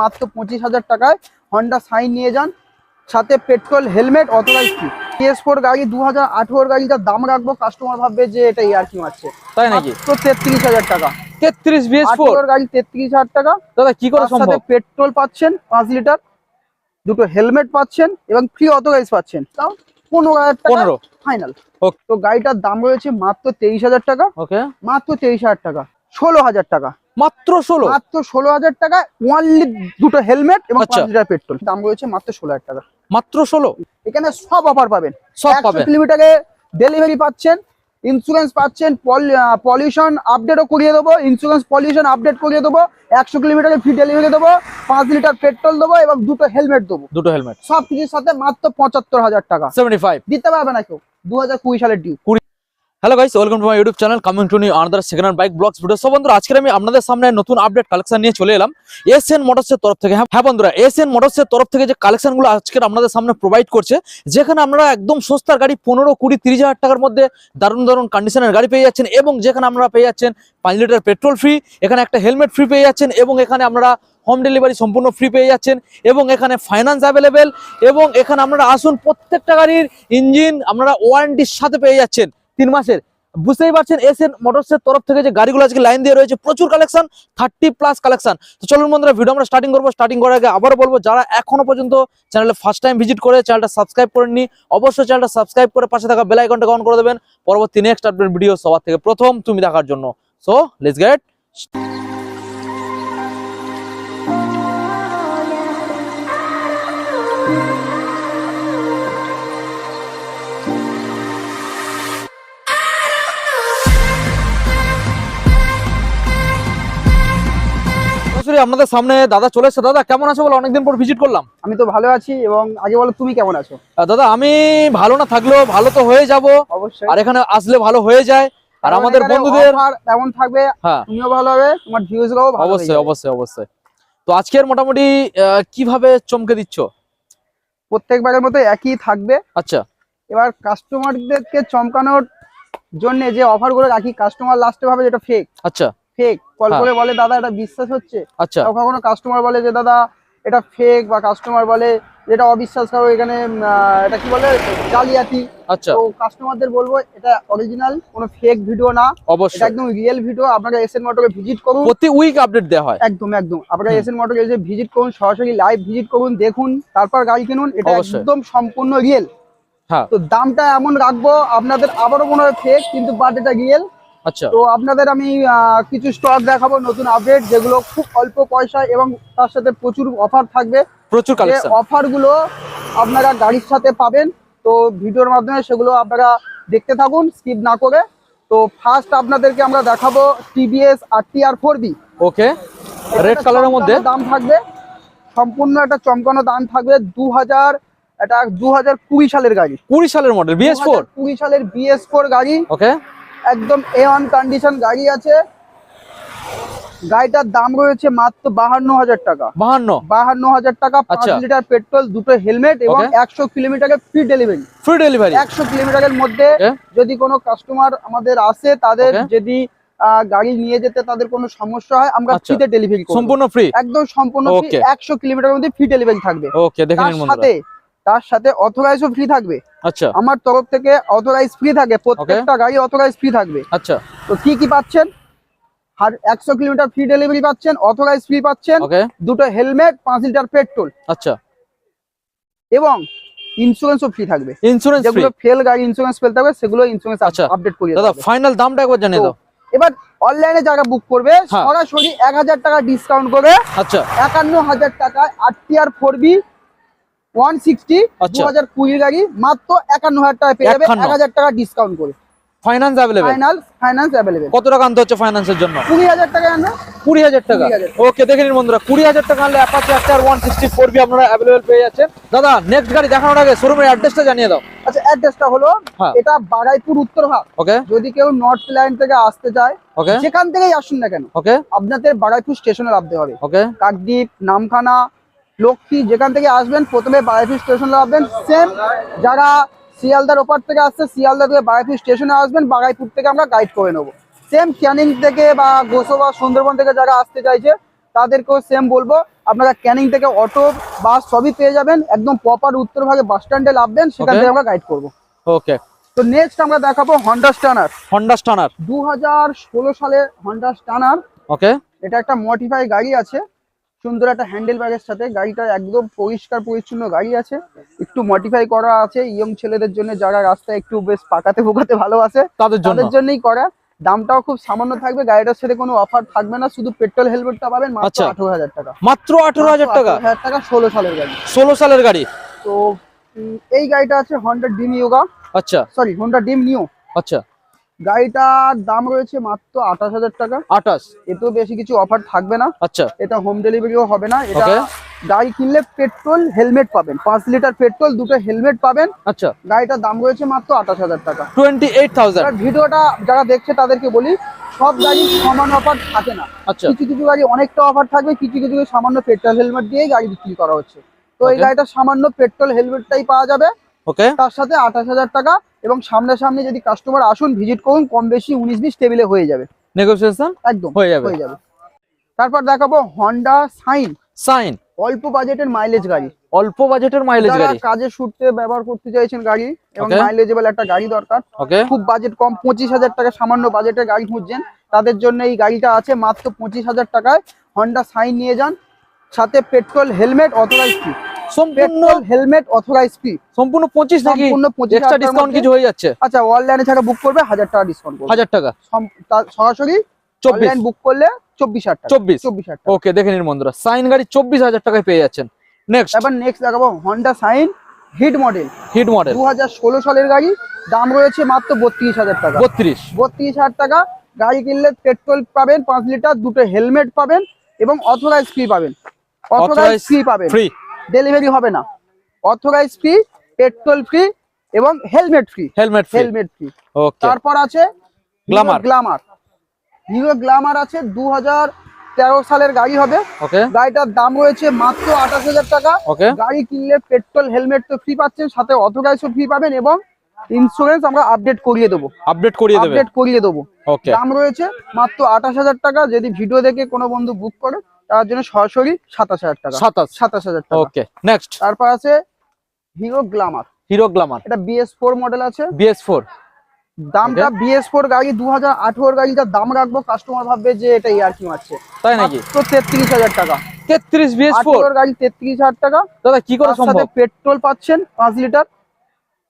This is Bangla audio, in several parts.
মাত্র পঁচিশ হাজার টাকায় হন্ডা সাইন নিয়ে যান। সাথে petrol helmet authorise fee PS four গাড়ি দু হাজার আঠেরোর গাড়ি যার দাম রাখব কাস্টমার ভাববে যে এটা ইয়ার কি মারছে। তাই নাকি? তো তেত্রিশ হাজার টাকা। তেত্রিশ বিএস ফোর গাড়ি তেত্রিশ হাজার টাকা। দাদা কি করে সাথে পেট্রোল পাচ্ছেন পাঁচ লিটার দুটো হেলমেট পাচ্ছেন এবং ফ্রি অথরাইজ পাচ্ছেন। তাও পনেরো হাজার টাকা পনেরো? ফাইনাল তো গাড়িটার দাম রয়েছে মাত্র তেইশ হাজার টাকা। ওকে মাত্র তেইশ হাজার টাকা। ষোলো হাজার টাকা। মাত্র ষোলো। মাত্র ষোলো হাজার টাকা ওয়ানলি দুটো হেলমেট এবং আচ্ছা। পাঁচ লিটার পেট্রোল দাম রয়েছে মাত্র ষোলো হাজার টাকা। মাত্র ষোলো। এখানে সব অফার পাবেন। সব পাবেন। কিলোমিটারে ডেলিভারি পাচ্ছেন ইন্স্যুরেন্স পাচ্ছেন পলিউশন আপডেটও করিয়ে দেবো ইন্স্যুরেন্স পলিউশন আপডেট করিয়ে দেবো একশো কিলোমিটারে ফ্রি ডেলিভারি দেবো পাঁচ লিটার পেট্রোল দেবো এবং দুটো হেলমেট দেবো। দুটো হেলমেট সব কিছুর সাথে মাত্র পঁচাত্তর হাজার টাকা। সেভেন্টি ফাইভ দিতে পারবে না কেউ। দু হাজার কুড়ি সালের due hello guys welcome to my YouTube channel coming to new another second hand bike blogs video সব বন্ধুরা আজকে আমি আপনাদের সামনে নতুন আপডেট কালেকশন নিয়ে চলে এলাম। এসএন মোটরসের তরফ থেকে। হ্যাঁ বন্ধুরা এসএন মোটরসের তরফ থেকে যে কালেকশনগুলো আজকে আপনাদের সামনে প্রোভাইড করছে, যেখানে আপনারা একদম সস্তার গাড়ি পনেরো, কুড়ি, তিরিশ হাজার টাকার মধ্যে দারুণ দারুণ কন্ডিশনের গাড়ি পেয়ে যাচ্ছেন এবং যেখানে আপনারা পেয়ে যাচ্ছেন পাঁচ লিটার পেট্রোল ফ্রি এখানে একটা হেলমেট ফ্রি পেয়ে যাচ্ছেন এবং এখানে আপনারা হোম ডেলিভারি সম্পূর্ণ ফ্রি পেয়ে যাচ্ছেন এবং এখানে ফাইন্যান্স অ্যাভেলেবেল এবং এখানে আপনারা আসুন প্রত্যেকটা গাড়ির ইঞ্জিন আপনারা ওয়ারেন্টির সাথে পেয়ে যাচ্ছেন। তিন মাসের। বুঝতেই পারছেন এস এন মোটরসের তরফ থেকে যে গাড়িগুলো আজকে লাইন দিয়ে রয়েছে, প্রচুর কালেকশন থার্টি প্লাস কালেকশন তো চলুন বন্ধুরা ভিডিও আমরা স্টার্টিং করব। স্টার্টিং করার আগে আবারও বলব, যারা এখনও পর্যন্ত চ্যানেলে ফার্স্ট টাইম ভিজিট করে চ্যানেলটা সাবস্ক্রাইব করেননি, অবশ্যই চ্যানেলটা সাবস্ক্রাইব করে পাশে থাকা বেল আইকনটা অন করে দেবেন। পরবর্তী নেক্সট আপডেট ভিডিও সবার থেকে প্রথম তুমি দেখার জন্য। সো লেটস গেট সরাসরি আপনাদের সামনে। দাদা চলে এসেছে। দাদা কেমন আছে বলে? অনেকদিন পর ভিজিট করলাম। আমি তো ভালো আছি এবং আগে বলো তুমি কেমন আছো? দাদা আমি ভালো না থাকলেও ভালো তো হয়ে যাব। অবশ্যই। আর এখানে আসলে ভালো হয়ে যায়। আর আমাদের বন্ধুদের এমন থাকবে হ্যাঁ। তুমিও ভালো হবে তোমার ভিউজরাও ভালো অবশ্যই অবশ্যই অবশ্যই। তো আজকের মোটামুটি কীভাবে চমকে দিচ্ছ? প্রত্যেকবারের মতো একই থাকবে। আচ্ছা। এবার কাস্টমারদেরকে চমকানোর জন্য যে অফারগুলো রাখি কাস্টমার লাস্টে ভাবে যেটা ফেক আচ্ছা। ফেক কল হ্যাঁ। করে বলে দাদা এটা বিশ্বাস হচ্ছে? আচ্ছা। কখনো কাস্টমার বলে যে দাদা এটা ফেক বা কাস্টমার বলে যেটা অবিশ্বাস করো এখানে এটা কি বলে জালিয়াতি। আচ্ছা। তো কাস্টমারদের বলব এটা অরিজিনাল কোনো ফেক ভিডিও না। এটা অবশ্যই একদম রিয়েল ভিডিও আপনারা এসএন মোটরে ভিজিট করুন। প্রতি উইক আপডেট দেওয়া হয়। একদম একদম। আপনারা। এসএন মোটরে এসে ভিজিট করুন সরাসরি লাইভ ভিজিট করুন দেখুন তারপর গাড়ি কিনুন এটা। একদম সম্পূর্ণ রিয়েল হ্যাঁ। তো দামটা এমন রাখব আপনাদের আবারও মনে হয় ফেক কিন্তু বাট এটা রিয়েল আচ্ছা। তো আপনাদের আমি কিছু স্টক দেখাবো নতুন আপডেট যেগুলো খুব অল্প পয়সা এবং তার সাথে প্রচুর অফার থাকবে। প্রচুর অফারগুলো আপনারা গাড়ির সাথে পাবেন তো ভিডিওর মাধ্যমে সেগুলো আপনারা দেখতে থাকুন স্কিপ না করে। তো ফার্স্ট আপনাদেরকে আমরা দেখাবো TVS R T R four B okay red কালারের মধ্যে? দাম থাকবে সম্পূর্ণ একটা চমকানো দাম থাকবে দু হাজার এটা দু হাজার কুড়ি সালের গাড়ি। কুড়ি সালের মডেল বিএস ফোর কুড়ি সালের বিএস ফোর গাড়ি। ওকে একদম এ ওয়ান কন্ডিশন গাড়ি আছে। গাড়িটার দাম রয়েছে মাত্র বাহান্ন হাজার টাকা। বাহান্ন? বাহান্ন হাজার টাকা পাঁচ আচ্ছা। লিটার পেট্রোল দুটো হেলমেট এবং একশো কিলোমিটারের ফ্রি ডেলিভারি ফ্রি ডেলিভারি একশো কিলোমিটারের মধ্যে যদি কোনো কাস্টমার আমাদের আসে তাদের যদি গাড়ি নিয়ে যেতে তাদের কোনো সমস্যা হয় আমরা আচ্ছা। ফ্রিতে ডেলিভারি সম্পূর্ণ ফ্রি একদম সম্পূর্ণ Okay. একশো কিলোমিটারের মধ্যে ফ্রি ডেলিভারি থাকবে। ওকে দেখে তার নিন বন্ধুরা। সাথে তার সাথে অথরাইজও ফ্রি থাকবে। আচ্ছা। আমার তরফ থেকে অথরাইজ ফ্রি থাকে প্রত্যেকটা গাড়ি অথরাইজ ফ্রি থাকবে। আচ্ছা। তো কি কি পাচ্ছেন? আর একশো কিলোমিটার ফ্রি ডেলিভারি পাচ্ছেন অথরাইজ ফ্রি পাচ্ছেন। দুটো হেলমেট পাঁচ লিটার পেট্রোল আচ্ছা। এবং ইন্স্যুরেন্সও ফ্রি থাকবে। ইন্স্যুরেন্স যেগুলো ফেল গাড়ি ইন্স্যুরেন্স ফেল থাকবে সেগুলো ইন্স্যুরেন্স আচ্ছা। আপডেট করিয়ে দাদা ফাইনাল দামটা একবার জানিয়ে দাও। এবার অনলাইনে যারা বুক করবে হ্যাঁ। সরাসরি এক হাজার টাকা ডিসকাউন্ট করে আচ্ছা। একান্ন হাজার টাকায় R T R four V one sixty দু আচ্ছা। হাজার কুড়ি গাড়ি মাত্র একান্ন হাজার টাকা পেয়ে যাবে এক হাজার টাকা ডিসকাউন্ট করে। ফাইন্যান্স ফাইনাল ফাইন্যান্স কত টাকা আনতে হচ্ছে ফাইন্যান্সের জন্য? কুড়ি হাজার টাকা। আনবে টাকা। ওকে দেখে নিন বন্ধুরা টাকা আনলে Apache R one sixty four B আপনারা অ্যাভেলেবেল পেয়ে যাচ্ছেন। দাদা নেক্সট গাড়ি দেখানোর আগে শোরুমের অ্যাড্রেসটা জানিয়ে দাও। আচ্ছা অ্যাড্রেসটা হলো হ্যাঁ। এটা ওকে যদি কেউ নর্থ লাইন থেকে আসতে চায় ওকে যেখান থেকেই আসুন না কেন? ওকে আপনাদের বাগাইপুর স্টেশনে নামতে হবে। ওকে কাকদ্বীপ নামখানা লক্ষ্মী যেখান থেকে আসবেন প্রথমে বারাইপুর স্টেশনে আসবেন সেম যারা শিয়ালদার ওপার থেকে আসছে শিয়ালদা থেকে বারাইপুর স্টেশনে আসবেন বাগাইপুর থেকে আমরা গাইড করে নেব। সেম ক্যানিং থেকে বা গোসবা সুন্দরবন থেকে যারা আসতে চাইছে তাদেরকেও সেম বলব। আপনারা ক্যানিং থেকে অটো বাস সবই পেয়ে যাবেন। একদম প্রপার উত্তরভাগে বাস স্ট্যান্ডে নামবেন সেখান থেকে আমরা গাইড করব। ওকে তো নেক্সট আমরা দেখাবো হন্ডা স্টানার হন্ডা স্টানার দু হাজার ষোলো সালে হন্ডা স্টানার ওকে এটা একটা মডিফাই গাড়ি আছে। সুন্দর একটা হ্যান্ডেল ব্যাগের সাথে। গাড়িটা একদম পরিষ্কার পরিচ্ছন্ন গাড়ি আছে। একটু মডিফাই করা আছে ইয়ং ছেলেদের জন্য যারা রাস্তায় একটু বেশ পাকাতে পোকাতে ভালোবাসে তাদের তাদের জন্যই করা। দামটাও খুব সামান্য থাকবে। গাড়িটার সাথে কোনো অফার থাকবে না। শুধু পেট্রোল হেলমেটটা পাবেন মাত্র আচ্ছা। আঠারো হাজার টাকা। মাত্র আঠেরো হাজার টাকা? হাজার টাকা ষোলো সালের গাড়ি। ষোলো সালের গাড়ি? তো এই গাড়িটা আছে হন্ডা ডিম ইয়োগা আচ্ছা। সরি হন্ডা ডিম নিও আচ্ছা। গাড়িটার দাম রয়েছে মাত্র আঠাশ হাজার টাকা। আঠাশ? এতেও বেশি কিছু অফার থাকবে না। আচ্ছা। এটা হোম ডেলিভারিও হবে না। এটা গাড়ি কিনলে পেট্রোল হেলমেট পাবেন। পাঁচ লিটার পেট্রোল দুটো হেলমেট পাবেন। আচ্ছা। গাড়িটার দাম রয়েছে মাত্র আঠাশ হাজার টাকা। টোয়েন্টি এইট থাউজেন্ড ভিডিওটা যারা দেখছে তাদেরকে বলি সব গাড়ি সমান অফার থাকে না। আচ্ছা। কিছু কিছু গাড়ি অনেকটা অফার থাকবে কিছু কিছু সামান্য পেট্রোল হেলমেট দিয়েই গাড়ি বিক্রি করা হচ্ছে। তো এই. গাড়িটা সামান্য পেট্রোল হেলমেটটাই পাওয়া যাবে। ওকে তার সাথে আঠাশ হাজার টাকা এবং সামনাসামনি যদি কাস্টমার আসুন ভিজিট করুন কম বেশি উনিশ বিশ টেবিলে হয়ে যাবে। নেগোসিয়েশন একদম হয়ে যাবে। হয়ে যাবে। তারপর দেখাবো হন্ডা সাইন সাইন অল্প বাজেটের মাইলেজ গাড়ি। অল্প বাজেটের মাইলেজ গাড়ি। কাজে ছুটতে ব্যবহার করতে চাইছেন গাড়ি এবং. মাইলেজেবল একটা গাড়ি দরকার খুব বাজেট কম পঁচিশ হাজার টাকা সামান্য বাজেটের গাড়ি খুঁজছেন তাদের জন্য এই গাড়িটা আছে মাত্র পঁচিশ হাজার টাকায়। হন্ডা সাইন নিয়ে যান সাথে পেট্রোল হেলমেট অথরাইজ ফি সম্পূর্ণ হেলমেট অথরাইজ ফি সম্পূর্ণ পঁচিশ নাকি পঁচিশ এক্সট্রা ডিসকাউন্ট কিছু হয়ে যাচ্ছে? আচ্ছা অনলাইনে ছাড়া বুক করবে হাজার টাকা ডিসকাউন্ট করবে। হাজার টাকা। সরাসরি চব্বিশ। অনলাইন বুক করলে চব্বিশ হাজার টাকা। চব্বিশ। চব্বিশ হাজার টাকা। ওকে দেখে নিন বন্ধুরা। সাইন গাড়ি চব্বিশ হাজার টাকায় পেয়ে যাচ্ছেন। নেক্সট এবার নেক্সট দেখাবো Honda Shine hit model hit model দু হাজার ষোলো সালের গাড়ি দাম রয়েছে মাত্র বত্রিশ হাজার টাকা। বত্রিশ। বত্রিশ হাজার টাকা গাড়ি কিনলে পেট্রোল পাবেন পাঁচ লিটার দুটো হেলমেট পাবেন এবং অথরাইজ ফ্রি পাবেন। অথরাইজ ফ্রি পাবেন। ফ্রি ডেলিভারি হবে না। অথরাইজ ফ্রি পেট্রোল ফ্রি এবং helmet free. Helmet helmet free. তারপর আছে Glamour. গ্লামার। হিরো গ্লামার আছে দু তেরো সালের গাড়ি হবে। গাড়িটার দাম রয়েছে মাত্র আঠাশ হাজার টাকা। গাড়ি কিনলে পেট্রোল হেলমেট তো ফ্রি পাচ্ছেন সাথে অথরাইজও ফ্রি পাবেন এবং ইন্স্যুরেন্স আমরা আপডেট করিয়ে দেবো। আপডেট করিয়ে দেবে আপডেট করিয়ে দেবো। দাম রয়েছে মাত্র আঠাশ হাজার টাকা। যদি ভিডিও দেখে কোনো বন্ধু বুক করে তার জন্য সরাসরি সাতাশ হাজার টাকা। সাতাশ। সাতাশ হাজার টাকা। ওকে নেক্সট তারপর আছে হিরো গ্লামার হিরো গ্লামার এটা বিএস ফোর মডেল আছে। বিএস ফোর দামটা বিএস ফোর গাড়ি দু হাজার আঠেরোর গাড়িটার দাম রাখব কাস্টমার ভাববে যে এটা ইয়ার্কি মারছে তাই নাকি? তো তেত্রিশ হাজার টাকা। তেত্রিশ বিএস ফোর গাড়ি তেত্রিশ হাজার টাকা। দাদা কি করে সম্ভব? পেট্রোল পাচ্ছেন পাঁচ লিটার।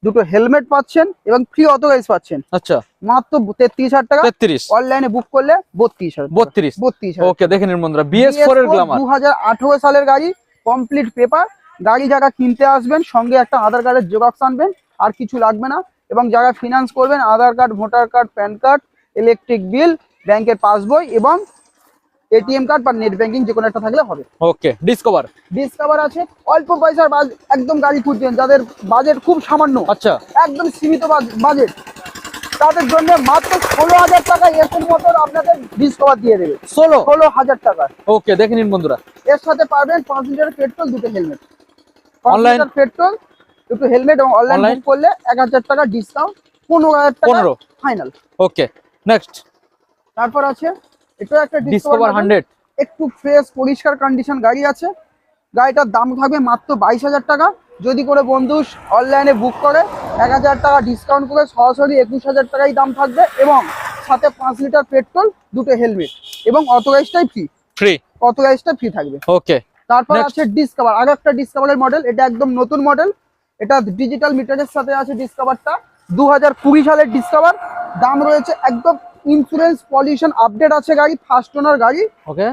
দুটো হেলমেট পাচ্ছেন এবং ফ্রি অথরাইজ পাচ্ছেন। আচ্ছা। মাত্র তেত্রিশ হাজার টাকা। তেত্রিশ। অনলাইনে বুক করলে বত্রিশ হাজার বত্রিশ। বত্রিশ ওকে দেখে নিন বন্ধুরা বিএস ফোর এর গ্লামার দু হাজার আঠেরো সালের গাড়ি কমপ্লিট পেপার গাড়ি যারা কিনতে আসবেন সঙ্গে একটা আধার কার্ডের জেরক্স আনবেন আর কিছু লাগবে না। এবং যারা ফিনান্স করবেন Aadhaar card voter card PAN card electric bill ব্যাংকের পাসবই এবং এটিএম কার্ড বা নেট ব্যাংকিং যে কোনো একটা থাকলে হবে। ওকে ডিসকভার ডিসকাভার আছে অল্প পয়সার একদম গাড়ি খুঁজছেন যাদের বাজেট খুব সামান্য। আচ্ছা। একদম সীমিত বাজেট তাদের জন্য মাত্র ষোলো হাজার টাকা এসের মতন আপনাদের ডিসকাভার দিয়ে দেবে। ষোলো? ষোলো হাজার টাকা। ওকে দেখে নিন বন্ধুরা। এর সাথে পাবেন পাঁচ লিটার পেট্রোল দুটো হেলমেট। লিটার পেট্রোল দুটো হেলমেট এবং অনলাইন করলে এক হাজার টাকা ডিসকাউন্ট পনেরো হাজার টাকা ফাইনাল ওকে নেক্সট তারপর আছে এটা একটা ডিসকভার ডিসকভার হান্ড্রেড একটু ফ্রেশ পরিষ্কার কন্ডিশন গাড়ি আছে। গাড়িটার দাম থাকবে মাত্র বাইশ হাজার টাকা। যদি করে বন্ধু অনলাইনে বুক করে এক হাজার টাকা ডিসকাউন্ট করে সরাসরি একুশ হাজার টাকাই দাম থাকবে এবং সাথে পাঁচ লিটার পেট্রোল দুটো হেলমেট এবং অথরাইজটাই ফ্রি ফ্রি অথরাইজটা ফ্রি থাকবে। ওকে তারপর আছে ডিসকভার আরও একটা ডিসকভারের মডেল এটা একদম নতুন মডেল এটা ডিজিটাল মিটারের সাথে আছে ডিসকভারটা দু হাজার কুড়ি সালের ডিসকভার দাম রয়েছে একদম ইন্স্যুরেন্স পলিউশন আপডেট আছে গাড়ি ফার্স্ট ওনার গাড়ি।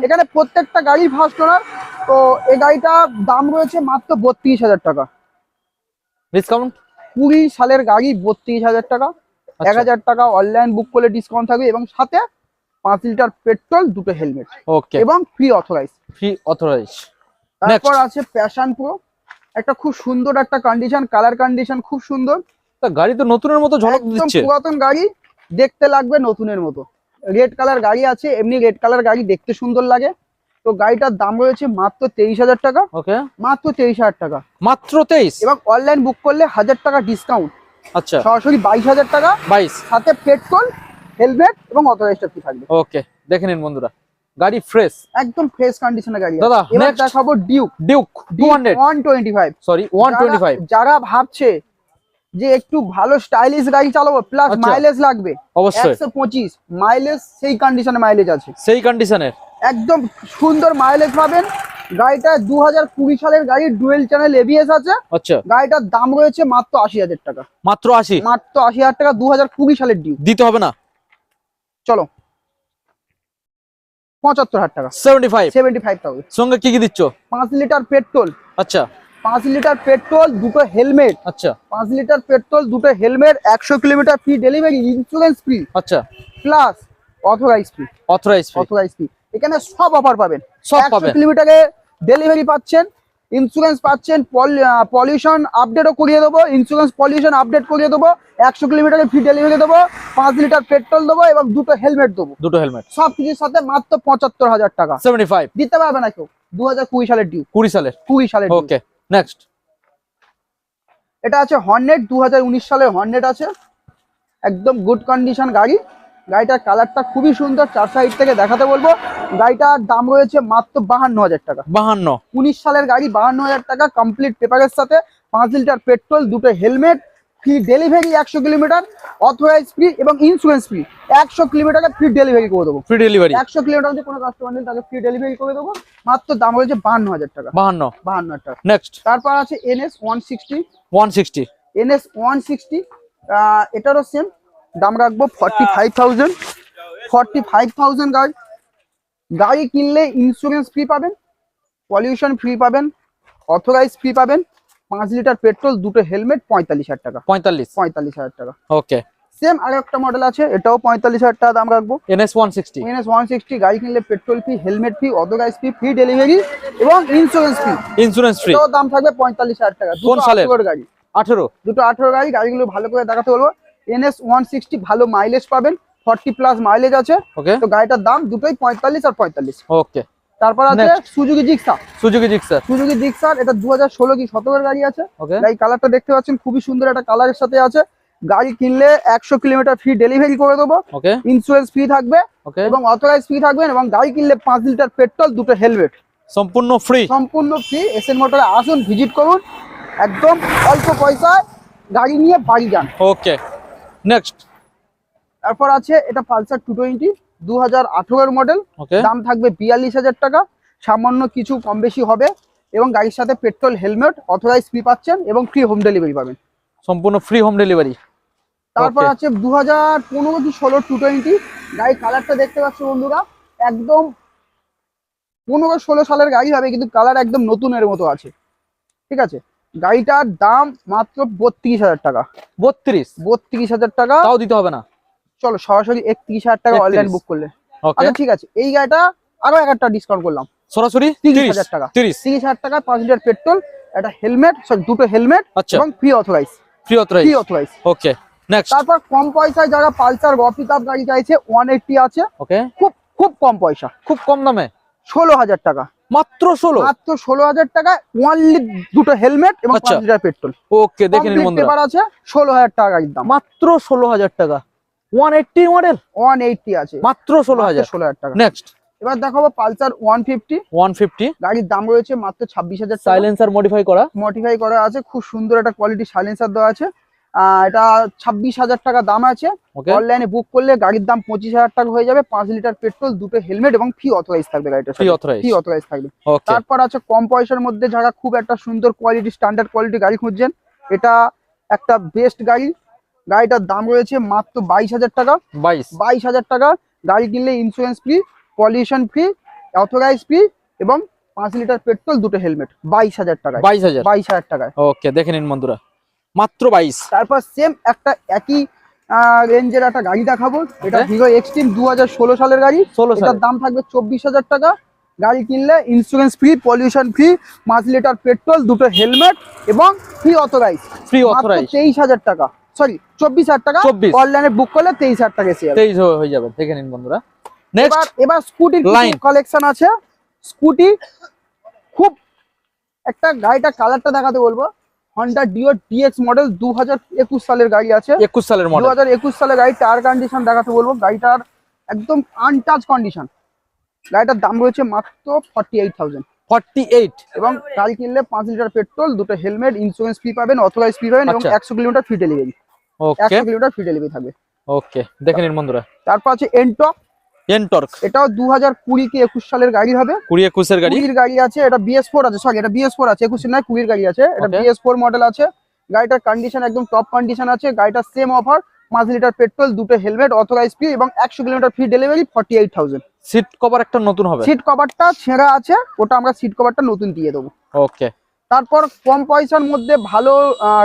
এখানে প্রত্যেকটা গাড়ি ফার্স্ট ওনার তো এই গাড়িটা দাম রয়েছে মাত্র বত্রিশ হাজার টাকা। ডিসকাউন্ট কুড়ি সালের গাড়ি বত্রিশ হাজার টাকা। আচ্ছা। এক হাজার টাকা অনলাইন বুক করলে ডিসকাউন্ট থাকবে এবং সাথে পাঁচ লিটার পেট্রোল দুটো হেলমেট ওকে এবং ফ্রি অথরাইজ ফ্রি অথরাইজ তারপর আছে প্যাশন প্রো একটা খুব সুন্দর একটা কন্ডিশন কালার কন্ডিশন খুব সুন্দর। তা গাড়ি তো নতুনের মতো ঝলক একদম দিচ্ছে। পুরাতন গাড়ি। দেখতে লাগবে নতুনের মতো। রেড কালার গাড়ি আছে এমনি রেড কালার গাড়ি দেখতে সুন্দর লাগে। তো গাড়িটার দাম রয়েছে মাত্র তেইশ হাজার টাকা। ওকে। মাত্র তেইশ হাজার টাকা। মাত্র তেইশ? এবং অনলাইন বুক করলে হাজার টাকা ডিসকাউন্ট আচ্ছা। সরাসরি বাইশ হাজার টাকা। বাইশ। সাথে পেট্রোল হেলমেট এবং অথরাইজটা ফ্রি থাকবে। ওকে দেখে নিন বন্ধুরা। গাড়ি ফ্রেশ একদম ফ্রেশ কন্ডিশনের গাড়ি দাদা, এবার দেখাবো Duke Duke two hundred one twenty five sorry one twenty five যারা ভাবছে যে একটু ভালো স্টাইলিশ গাড়ি চালাবো প্লাস আচ্ছা। মাইলেজ লাগবে। অবশ্যই। একশো পঁচিশ। মাইলেজ সেই কন্ডিশনে মাইলেজ আছে। সেই কন্ডিশনের একদম সুন্দর মাইলেজ পাবেন। গাড়িটা দু হাজার কুড়ি সালের গাড়ি ডুয়েল চ্যানেল এবিএস আছে। আচ্ছা। গাড়িটার দাম রয়েছে মাত্র আশি হাজার টাকা। মাত্র আশি? মাত্র আশি হাজার টাকা দু হাজার কুড়ি সালের ডিউ দিতে হবে না? চলো। পঁচাত্তর হাজার টাকা। Seventy five seventy five thousand সঙ্গে কি কি দিচ্ছ? পাঁচ লিটার পেট্রোল। আচ্ছা। পাঁচ লিটার পেট্রোল দুটো হেলমেট। আচ্ছা। পাঁচ লিটার পেট্রোল দুটো হেলমেট একশো kilometre free delivery insurance free আচ্ছা। Plus authorise free authorise authorise free এখানে সব অফার পাবেন। সব পাবেন। কিলোমিটারে ডেলিভারি পাচ্ছেন ইন্স্যুরেন্স পাচ্ছেন পলিউশন আপডেটও করিয়ে দেবো ইন্স্যুরেন্স পলিউশন আপডেট করিয়ে দেবো একশো কিলোমিটারে ফ্রি ডেলিভারি দেবো পাঁচ লিটার পেট্রোল দেবো এবং দুটো হেলমেট দেবো। দুটো হেলমেট। সব কিছুর সাথে মাত্র পঁচাত্তর হাজার টাকা। সেভেন্টি ফাইভ দিতে পারবে না কেউ। দু হাজার কুড়ি সালের ডিউ কুড়ি সালের। কুড়ি সালের ওকে নেক্সট এটা আছে হর্নেট দু হাজার উনিশ সালের হর্নেট আছে। একদম গুড কন্ডিশন গাড়ি। গাড়িটার কালারটা খুবই সুন্দর চার সাইড থেকে দেখাতে বলব। গাড়িটার দাম রয়েছে মাত্র বাহান্ন হাজার টাকা। বাহান্ন। উনিশ সালের গাড়ি বাহান্ন হাজার টাকা কমপ্লিট পেপারের সাথে। পাঁচ লিটার পেট্রোল দুটো হেলমেট ফ্রি ডেলিভারি একশো কিলোমিটার অথরাইজ ফ্রি এবং ইন্স্যুরেন্স ফ্রি একশো কিলোমিটারে ফ্রি ডেলিভারি করে দেবো। ফ্রি ডেলিভারি একশো কিলোমিটার যদি কোনো কাস্টমার নেই তাকে ফ্রি ডেলিভারি করে দেবো। মাত্র দাম রয়েছে বাহান্ন হাজার টাকা। বাহান্ন। বাহান্ন হাজার টাকা। নেক্সট তারপর আছে NS one sixty one sixty NS one sixty এটারও সেম দাম রাখব forty five thousand forty five thousand গাড়ি। গাড়ি কিনলে ইন্স্যুরেন্স ফ্রি পাবেন পলিউশন ফ্রি পাবেন অথরাইজ ফ্রি পাবেন। পাঁচ লিটার পেট্রোল দুটো হেলমেট পঁয়তাল্লিশ হাজার টাকা। পঁয়তাল্লিশ। পঁয়তাল্লিশ হাজার টাকা। ওকে। সেম আর একটা মডেল আছে এটাও পঁয়তাল্লিশ হাজার টাকা দাম রাখব। NS one sixty. NS one sixty গাড়ি কিনলে petrol free helmet fee authorise fee free delivery এবং ইন্স্যুরেন্স ফি ইন্স্যুরেন্স ফ্রি এটাও দাম থাকবে পঁয়তাল্লিশ হাজার টাকা। কোন দুটো সালের? গাড়ি। আঠেরো। দুটো আঠেরো গাড়ি গাড়িগুলো ভালো করে দেখাতে বলব। এনএস ওয়ান সিক্সটি ভালো মাইলেজ পাবেন ফর্টি প্লাস মাইলেজ আছে। ওকে। তো গাড়িটার দাম দুটোই পঁয়তাল্লিশ আর পঁয়তাল্লিশ। ওকে। তারপর আছে. Suzuki Gixxer Suzuki Gixxer Suzuki Gixxer এটা দু হাজার ষোলো কি সতেরোর গাড়ি আছে? গাড়ি কালারটা দেখতে পাচ্ছেন খুবই সুন্দর একটা কালারের সাথে আছে। গাড়ি কিনলে একশো কিলোমিটার ফ্রি ডেলিভারি করে দেবো। ওকে ইন্স্যুরেন্স ফ্রি থাকবে। ওকে এবং অথরাইজ ফ্রি থাকবেন এবং গাড়ি কিনলে পাঁচ লিটার পেট্রোল দুটো হেলমেট সম্পূর্ণ ফ্রি সম্পূর্ণ ফ্রি এসএন মোটরে আসুন ভিজিট করুন। একদম অল্প পয়সায় গাড়ি নিয়ে বাড়ি যান। ওকে নেক্সট তারপর আছে এটা পালসার টু টোয়েন্টি দু হাজার মডেল দাম থাকবে বিয়াল্লিশ হাজার টাকা। সামান্য কিছু কম বেশি হবে এবং গাড়ির সাথে পেট্রোল হেলমেট অথরাইজ ফ্রি পাচ্ছেন এবং ফ্রি হোম ডেলিভারি পাবেন। সম্পূর্ণ ফ্রি হোম ডেলিভারি তারপর. আছে দু হাজার পনেরো কি ষোলো টু টোয়েন্টি গাড়ির কালারটা দেখতে পাচ্ছ বন্ধুরা একদম পনেরো ষোলো সালের গাড়ি হবে কিন্তু কালার একদম নতুনের মতো আছে। ঠিক আছে? গাড়িটার দাম মাত্র বত্রিশ হাজার টাকা। বত্রিশ? বত্রিশ হাজার টাকা। তাও দিতে হবে না? চলো সরাসরি একত্রিশ হাজার টাকা অনলাইন বুক করলে। আচ্ছা ঠিক আছে। এই গাড়িটা আরও এক একটা ডিসকাউন্ট করলাম। সরাসরি? তিরিশ হাজার টাকা। তিরিশ। হাজার টাকা পাঁচ লিটার পেট্রোল একটা হেলমেট সরি দুটো হেলমেট আচ্ছা। এবং free authorise free authorise free authorise okay next তারপর কম পয়সায় যারা পালসার গপি কাপ গাড়ি চাইছে ওয়ান এইটটি আছে। ওকে খুব খুব কম পয়সা। খুব কম দামে? ষোলো হাজার টাকা। মাত্র ষোলো? মাত্র ষোলো হাজার টাকা ওয়ানলি দুটো হেলমেট এবং আচ্ছা। পাঁচ লিটার পেট্রোল ওকে দেখে নিন বন্ধুরা। আছে ষোলো হাজার টাকা গাড়ির দাম। মাত্র ষোলো হাজার টাকা। One eighty model one eighty আছে। মাত্র ষোলো হাজার। ষোলো হাজার টাকা। নেক্সট এবার দেখাবো Pulsar one fifty one fifty গাড়ির দাম রয়েছে মাত্র ছাব্বিশ হাজার টাকা। সাইলেন্সার মডিফাই করা। মডিফাই করা আছে। খুব সুন্দর একটা কোয়ালিটি সাইলেন্সার দেওয়া আছে। এটা ছাব্বিশ হাজার টাকা দাম আছে। অনলাইনে বুক করলে গাড়ির দাম পঁচিশ হাজার টাকা হয়ে যাবে। পাঁচ লিটার পেট্রোল দুটো হেলমেট এবং ফ্রি অথরাইজ থাকবে গাড়িটা ফ্রি অথরাইজ ফ্রি অথরাইজ থাকবে। তারপর আছে কম পয়সার মধ্যে যারা খুব একটা সুন্দর কোয়ালিটি স্ট্যান্ডার্ড কোয়ালিটি গাড়ি খুঁজছেন এটা একটা বেস্ট গাড়ি। গাড়িটার দাম রয়েছে মাত্র বাইশ হাজার টাকা। বাইশ। বাইশ হাজার টাকা। গাড়ি কিনলে insurance free pollution free authorise free এবং পাঁচ লিটার পেট্রোল দুটো হেলমেট বাইশ হাজার টাকা বাইশ হাজার। বাইশ হাজার টাকায়। ওকে দেখে নিন বন্ধুরা। মাত্র বাইশ। তারপর সেম একটা একই রেঞ্জের একটা গাড়ি দেখাবো। এটা. হিরো এক্সট্রিম দু হাজার ষোলো সালের গাড়ি। ষোলো এটার দাম থাকবে চব্বিশ হাজার টাকা। গাড়ি কিনলে ইন্স্যুরেন্স ফ্রি পলিউশন ফ্রি পাঁচ লিটার পেট্রোল দুটো হেলমেট এবং ফ্রি অথরাইজ ফ্রি অথরাইজ তেইশ হাজার টাকা। সরি চব্বিশ হাজার টাকা 24 অনলাইনে বুক করলে তেইশ হাজার টাকা এসে তেইশ হয়ে যাবে দেখে নিন বন্ধুরা। এবার নেক্সট এবার স্কুটির কালেকশন আছে। স্কুটি খুব একটা গাড়িটা কালারটা দেখাতে বলব। হন্ডা ডিও ডিএক্স মডেল দু হাজার একুশ সালের গাড়ি আছে। একুশ সালের দু মডেল হাজার একুশ সালের গাড়ি টায়ার কন্ডিশন দেখাতে বলব। গাড়িটার একদম আনটাচ কন্ডিশন গাড়িটার দাম রয়েছে মাত্র forty eight thousand forty eight এবং গাড়ি কিনলে পাঁচ লিটার পেট্রোল দুটো হেলমেট ইন্স্যুরেন্স ফি পাবেন অথরাইজ ফি পাবেন এবং আচ্ছা। একশো কিলোমিটার ফ্রি ডেলিভারি ওকে একশো কিলোমিটার ফ্রি ডেলিভারি থাকবে। ওকে দেখে নিন বন্ধুরা। তারপর আছে এনটক এনটর্ক এটাও দু হাজার কুড়ি কি একুশ সালের গাড়ি হবে? কুড়ি একুশের গাড়ি। কুড়ির গাড়ি আছে এটা বিএস ফোর আছে সরি এটা বিএস ফোর আছে একুশের নয় কুড়ির গাড়ি আছে এটা Okay. বিএস ফোর মডেল আছে। গাড়িটার কন্ডিশন একদম টপ কন্ডিশন আছে গাড়িটার সেম অফার পাঁচ লিটার পেট্রোল দুটো হেলমেট অথরাইজ ফি এবং একশো kilometre free delivery forty eight thousand seat cover একটা নতুন হবে। সিট কভারটা ছেঁড়া আছে ওটা আমরা সিট কভারটা নতুন দিয়ে দেবো। ওকে তারপর কম পয়সার মধ্যে ভালো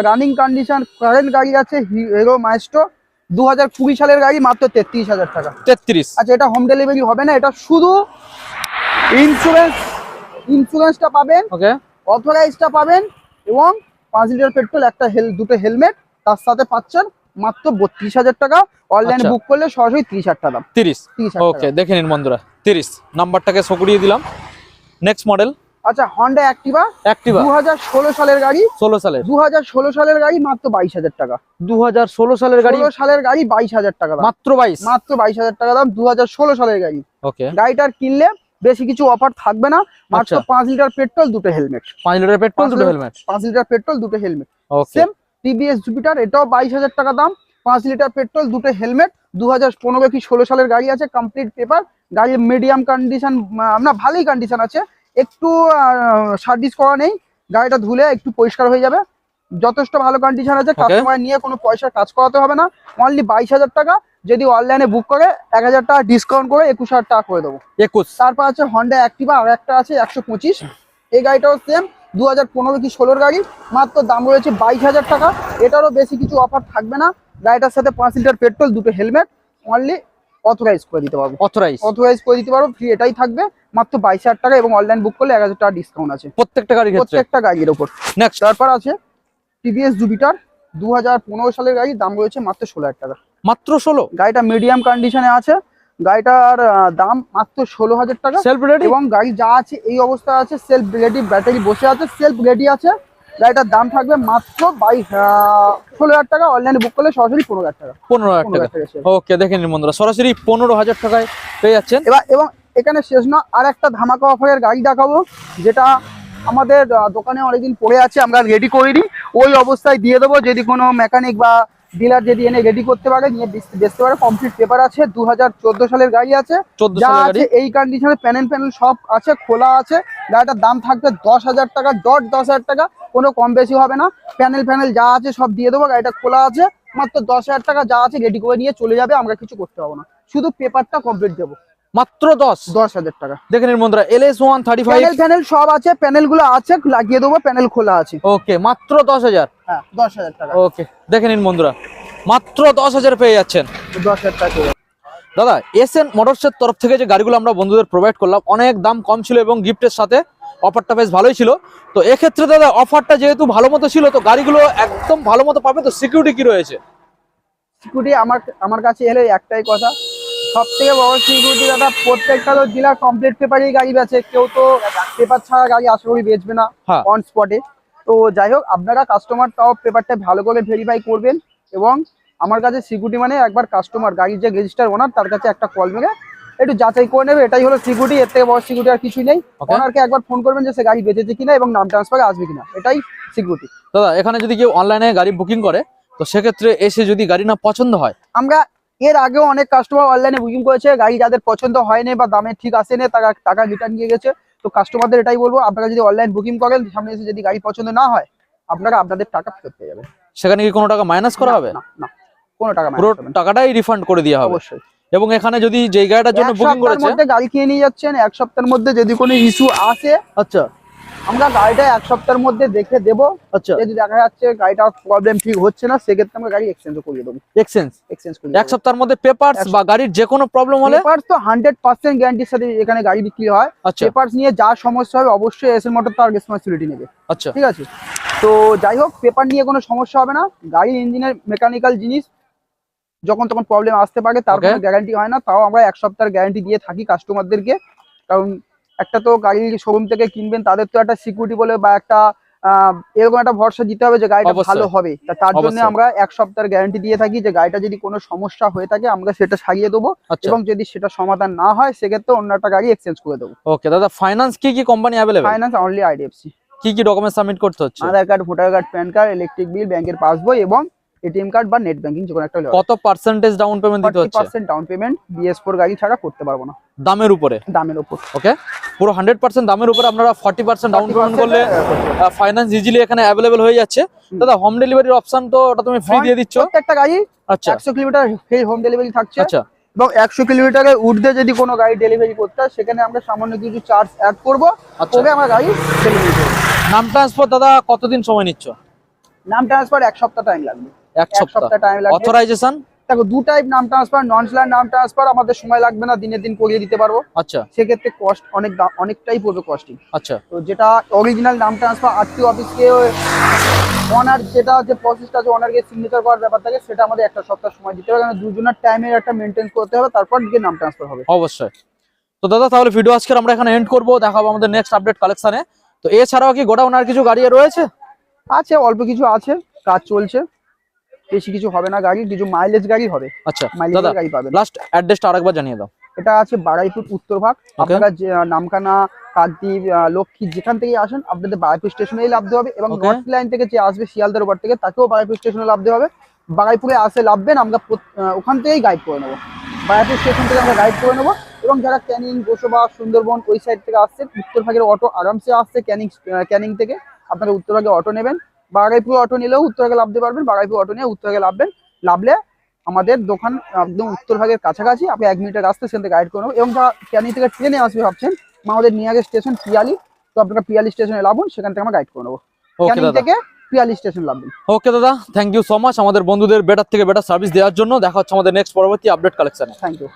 রানিং কন্ডিশন কারেন্ট গাড়ি আছে হিরো মাইস্টো দু হাজার কুড়ি সালের গাড়ি মাত্র তেত্রিশ হাজার টাকা। তেত্রিশ। আচ্ছা এটা হোম ডেলিভারি হবে না এটা শুধু ইন্স্যুরেন্স ইন্স্যুরেন্সটা পাবেন ওকে অথরাইজটা পাবেন এবং পাঁচ লিটার পেট্রোল একটা হেল দুটো হেলমেট তার সাথে পাচ্ছেন মাত্র বত্রিশ হাজার টাকা। অনলাইনে আচ্ছা। বুক করলে সরাসরি তিরিশ হাজার টাকা দাম। তিরিশ। তিরিশ ওকে দেখে নিন বন্ধুরা। তিরিশ। নাম্বারটাকে সকরিয়ে দিলাম। নেক্সট মডেল আচ্ছা হন্ডা অ্যাক্টিভা অ্যাক্টিভা দু হাজার ষোলো সালের গাড়ি। ষোলো সালের। দু হাজার ষোলো সালের গাড়ি মাত্র বাইশ হাজার টাকা। দু হাজার ষোলো সালের গাড়ি। ষোলো সালের গাড়ি বাইশ হাজার টাকা দাম। মাত্র বাইশ। মাত্র বাইশ হাজার টাকা দাম দু হাজার ষোলো সালের গাড়ি। ওকে। গাড়িটার কিনলে বেশি কিছু অফার থাকবে না। মাত্র আচ্ছা। পাঁচ লিটার পেট্রোল দুটো হেলমেট। পাঁচ লিটার পেট্রোল দুটো হেলমেট। পাঁচ লিটার পেট্রোল দুটো helmet. Okay. Same TVS Jupiter এটাও বাইশ হাজার টাকা দাম। পাঁচ লিটার পেট্রোল দুটো হেলমেট। দু হাজার পনেরো কি ষোলো সালের গাড়ি আছে কমপ্লিট পেপার গাড়ির মিডিয়াম কন্ডিশন আপনার ভালোই কন্ডিশন আছে। একটু সার্ভিস করা নেই গাড়িটা ধুলে একটু পরিষ্কার হয়ে যাবে। যথেষ্ট ভালো কন্ডিশন আছে কাস্টমার নিয়ে কোনো পয়সার কাজ করাতে হবে না। অনলি বাইশ হাজার টাকা যদি অনলাইনে বুক করে এক হাজার টাকা ডিসকাউন্ট করে একুশ হাজার টাকা করে দেবো। একুশ। তারপর আছে হন্ডা অ্যাক্টিভা আর একটা আছে একশো পঁচিশ। এই গাড়িটাও সেম দু হাজার পনেরো কি ষোলোর গাড়ি মাত্র দাম রয়েছে বাইশ হাজার টাকা। এটারও বেশি কিছু অফার থাকবে না। গাড়িটার সাথে পাঁচ লিটার পেট্রোল দুটো হেলমেট অনলি অথরাইজ করে দিতে পারব। অথরাইজ অথরাইজ করে দিতে পারব ফ্রি এটাই থাকবে। মাত্র বাইশ হাজার টাকা এবং অনলাইন বুক করলে এক হাজার টাকা ডিসকাউন্ট আছে। প্রত্যেকটা গাড়ির ক্ষেত্রে? প্রত্যেকটা গাড়ির ওপর। নেক্সট তারপর আছে টিভিএস জুপিটার দু হাজার পনেরো সালের গাড়ি দাম রয়েছে মাত্র ষোলো হাজার টাকা। মাত্র ষোলো? গাড়িটা মিডিয়াম কন্ডিশনে আছে। গাড়িটার দাম মাত্র ষোলো হাজার টাকা। সেলফ রেডি এবং গাড়ি যা আছে এই অবস্থা আছে সেলফ রেডি ব্যাটারি বসে আছে সেলফ রেডি আছে। গাড়িটার দাম থাকবে মাত্র বাইশ ষোলো হাজার টাকা। অনলাইনে বুক করলে সরাসরি পনেরো হাজার টাকা। পনেরো হাজার টাকা। ওকে দেখে নিন বন্ধুরা সরাসরি পনেরো হাজার টাকায় পেয়ে যাচ্ছেন। এবার এবং এখানে শেষ না আর একটা ধামাকা অফারের গাড়ি দেখাবো যেটা আমাদের দোকানে অনেকদিন পড়ে আছে আমরা রেডি করিনি। ওই অবস্থায় দিয়ে দেবো যদি কোনো মেকানিক বা ডিলার যদি এনে রেডি করতে পারে নিয়ে দেখতে বেচতে পারে কমপ্লিট পেপার আছে দু হাজার চোদ্দ সালের গাড়ি আছে। যা আছে এই কন্ডিশনে প্যানেল প্যানেল সব আছে খোলা আছে। গাড়িটার দাম থাকবে দশ হাজার টাকা ডট দশ হাজার টাকা কোনো কম বেশি হবে না। প্যানেল প্যানেল যা আছে সব দিয়ে দেবো গাড়িটা খোলা আছে। মাত্র দশ হাজার টাকা যা আছে রেডি করে নিয়ে চলে যাবে আমরা কিছু করতে পারব না। শুধু পেপারটা কমপ্লিট দেবো। মাত্র দশ। দশ হাজার টাকা। দেখে নিন বন্ধুরা L S one thirty five panel panel সব আছে প্যানেলগুলো আছে লাগিয়ে দেবো প্যানেল খোলা আছে। ওকে মাত্র দশ হাজার। হ্যাঁ দশ হাজার টাকা। ওকে দেখে নিন বন্ধুরা মাত্র দশ হাজার পেয়ে যাচ্ছেন। দশ হাজার টাকা। দাদা এস এন মোটরসের তরফ থেকে যে গাড়িগুলো আমরা বন্ধুদের প্রোভাইড করলাম অনেক দাম কম ছিল এবং গিফটের সাথে অফারটা বেশ ভালোই ছিল। তো এক্ষেত্রে দাদা অফারটা যেহেতু ভালো মতো ছিল তো গাড়িগুলো একদম ভালো মতো পাবে তো সিকিউরিটি কি রয়েছে? সিকিউরিটি আমার আমার কাছে এলে একটাই কথা সব থেকে বড় সিকিউরিটি দাদা প্রত্যেকটা তো ডিলার কমপ্লিট পেপারই গাড়ি বেচে। কেউ তো পেপার ছাড়া গাড়ি আশা করি বেচবে না হ্যাঁ। অন স্পটে তো যাই হোক আপনারা কাস্টমার তাও পেপারটা ভালো করে ভেরিফাই করবেন এবং আমার কাছে সিকিউরিটি মানে একবার কাস্টমার গাড়ির যে রেজিস্টার ওনার তার কাছে একটা কল মেরে একটু যাচাই করে নেবে। এটাই হলো সিকিউরিটি এর থেকে বড় সিকিউরিটি আর কিছুই নেই। ওনারকে একবার ফোন করবেন যে সে গাড়ি বেঁচেছে কিনা এবং নাম ট্রান্সফারে আসবে কিনা। এটাই সিকিউরিটি দাদা এখানে যদি কেউ অনলাইনে গাড়ি বুকিং করে তো সেক্ষেত্রে এসে যদি গাড়ি না পছন্দ হয়? আমরা এর আগেও অনেক কাস্টমার অনলাইনে বুকিং করেছে। গাড়ি যাদের পছন্দ হয়নি বা দামে ঠিক আসেনি তারা টাকা রিটার্ন নিয়ে গেছে। তো কাস্টমারদের এটাই বলব আপনারা যদি অনলাইন বুকিং করেন সামনে এসে যদি গাড়ি পছন্দ না হয় আপনারা আপনাদের টাকা ফেরত পেয়ে যাবেন। সেখানে কি কোনো টাকা মাইনাস করা হবে? না না কোনো টাকা পুরো। টাকাটাই রিফান্ড করে দেওয়া হবে। অবশ্যই। এবং এখানে যদি যেই গাড়িটার জন্য বুকিং করেছে গাড়ি কিনে নিয়ে যাচ্ছেন এক সপ্তাহের মধ্যে যদি কোনো ইস্যু আসে আচ্ছা। আমরা গাড়িটা এক সপ্তাহের মধ্যে দেখে দেবো। আচ্ছা। যদি দেখা যাচ্ছে গাড়িটার প্রবলেম ঠিক হচ্ছে না সেক্ষেত্রে আমরা গাড়ি এক্সচেঞ্জ করিয়ে দেবো। এক্সচেঞ্জ এক্সচেঞ্জ করে এক সপ্তাহের মধ্যে পেপারস এক বা গাড়ির যে কোনো প্রবলেম হলে? পেপার তো হান্ড্রেড পার্সেন্ট গ্যারান্টির সাথে এখানে গাড়ি বিক্রি হয়। আচ্ছা। পেপারস নিয়ে যা সমস্যা হবে অবশ্যই এস এর মোটর তার রেসপন্সিবিলিটি নেবে। আচ্ছা। ঠিক আছে? তো যাই হোক পেপার নিয়ে কোনো সমস্যা হবে না। গাড়ির ইঞ্জিনের মেকানিক্যাল জিনিস যখন তখন প্রবলেম আসতে পারে তার কোনো গ্যারান্টি হয় না। তাও আমরা এক সপ্তাহের গ্যারান্টি দিয়ে থাকি কাস্টমারদেরকে কারণ একটা তো গাড়ির শোরুম থেকে কিনবেন তাদের তো একটা সিকিউরিটি বলে বা একটা এরকম একটা ভরসা দিতে হবে যে গাড়িটা ভালো হবে। তার জন্য আমরা এক সপ্তাহের গ্যারান্টি দিয়ে থাকি যে গাড়িটা যদি কোনো সমস্যা হয়ে থাকে আমরা সেটা সারিয়ে দেবো আচ্ছা। এবং যদি সেটা সমাধান না হয় সেক্ষেত্রে অন্য একটা গাড়ি এক্সচেঞ্জ করে দেবো। ওকে দাদা ফাইন্যান্স কি কি company available finance only IDFC কি কি ডকুমেন্ট সাবমিট করতে হচ্ছে? Aadhaar card voter card PAN card electric bill ব্যাংকের পাসবই এবং এটিএম কার্ড বা নেট ব্যাংকিং যে কোনো একটা কত পার্সেন্টেজ ডাউন পেমেন্ট দিতে হচ্ছে? Percent down payment BS four গাড়ি ছাড়া করতে পারব না। দামের উপরে? দামের উপর। ওকে পুরো হান্ড্রেড পার্সেন্ট দামের উপরে আপনারা ফর্টি পার্সেন্ট ডাউন পেমেন্ট করলে ফাইন্যান্স ইজিলি এখানে অ্যাভেলেবেল হয়ে যাচ্ছে। দাদা হোম ডেলিভারির অপশন তো ওটা তুমি ফ্রি দিয়ে দিচ্ছ। প্রত্যেকটা গাড়ি আচ্ছা। একশো কিলোমিটার ফ্রি হোম ডেলিভারি থাকছে। আচ্ছা। এবং একশো কিলোমিটারের ঊর্ধ্বে যদি কোনো গাড়ি ডেলিভারি করতে হয় সেখানে আমরা সামান্য কিছু চার্জ অ্যাড করব। তবে আমরা গাড়ি ডেলিভারি করব। নাম ট্রান্সফার দাদা কতদিন সময় নিচ্ছ? নাম ট্রান্সফার এক সপ্তাহ টাইম লাগবে। এক সপ্তাহ। টাইম লাগবে। অথরাইজেশন দেখো দু টাইপ নাম ট্রান্সফার নন সেলার নাম ট্রান্সফার আমাদের সময় লাগবে না দিনের দিন করিয়ে দিতে পারব। আচ্ছা। সেক্ষেত্রে কস্ট অনেক অনেকটাই পড়বে কস্টিং আচ্ছা। তো যেটা অরিজিনাল নাম ট্রান্সফার আরটি অফিসকে ওনার যেটা যে প্রসেসটা আছে ওনারকে সিগনেচার করার ব্যাপার থাকে সেটা আমাদের একটা সপ্তাহ সময় দিতে হবে কারণ দুজনের টাইমের একটা মেনটেন করতে হবে তারপর গিয়ে নাম ট্রান্সফার হবে। অবশ্যই। তো দাদা তাহলে ভিডিও আজকে আমরা এখানে এন্ড করব দেখাবো আমাদের নেক্সট আপডেট কালেকশনে তো এছাড়াও কি গোডাউন আর কিছু গাড়ি রয়েছে? আছে অল্প কিছু আছে কাজ চলছে। বেশি কিছু হবে না গাড়ি কিছু মাইলেজ গাড়ি হবে। আচ্ছা মাইলেজ গাড়ি পাবেন। লাস্ট অ্যাড্রেসটা আরেকবার জানিয়ে দাও। এটা আছে বারাইপুর উত্তর ভাগ। আপনারা নামখানা কাকদ্বীপ লক্ষ্মী যেখান থেকে আসেন আপনাদের বারাইপুর স্টেশনেই লাভতে হবে এবং. নর্থ লাইন থেকে যে আসবে শিয়ালদার উপর থেকে তাকেও বারাইপুর স্টেশনে লাভতে হবে। বারাইপুরে আসে লাভবেন আমরা ওখান থেকেই গাইড করে নেব। বারাইপুর স্টেশন থেকে আমরা গাইড করে নেব এবং যারা ক্যানিং গোসবা সুন্দরবন ওই সাইড থেকে আসছেন উত্তর ভাগের অটো আরামসে আসছে ক্যানিং ক্যানিং থেকে। আপনারা উত্তর ভাগে অটো নেবেন। বারাইপুর অটো নিলেও উত্তর ভাগে লাভতে পারবেন বারাইপুর অটো নিয়ে উত্তর লাভবেন। লাভলে আমাদের দোকান একদম উত্তর ভাগের কাছাকাছি আপনি এক মিনিটের রাস্তা সেখান থেকে গাইড করে নেব এবং যারা ক্যানিং থেকে ট্রেনে আসবে ভাবছেন আমাদের নিয়ারেস্ট স্টেশন পিয়ালি তো আপনারা পিয়ালি স্টেশনে লাভুন সেখান থেকে আমরা গাইড করে নেব। ক্যানিং থেকে পিয়ালি স্টেশন লাভবেন। ওকে দাদা থ্যাংক ইউ সো মাচ আমাদের বন্ধুদের বেটার থেকে বেটার সার্ভিস দেওয়ার জন্য দেখা হচ্ছে আমাদের নেক্সট পরবর্তী আপডেট কালেকশনে থ্যাংক ইউ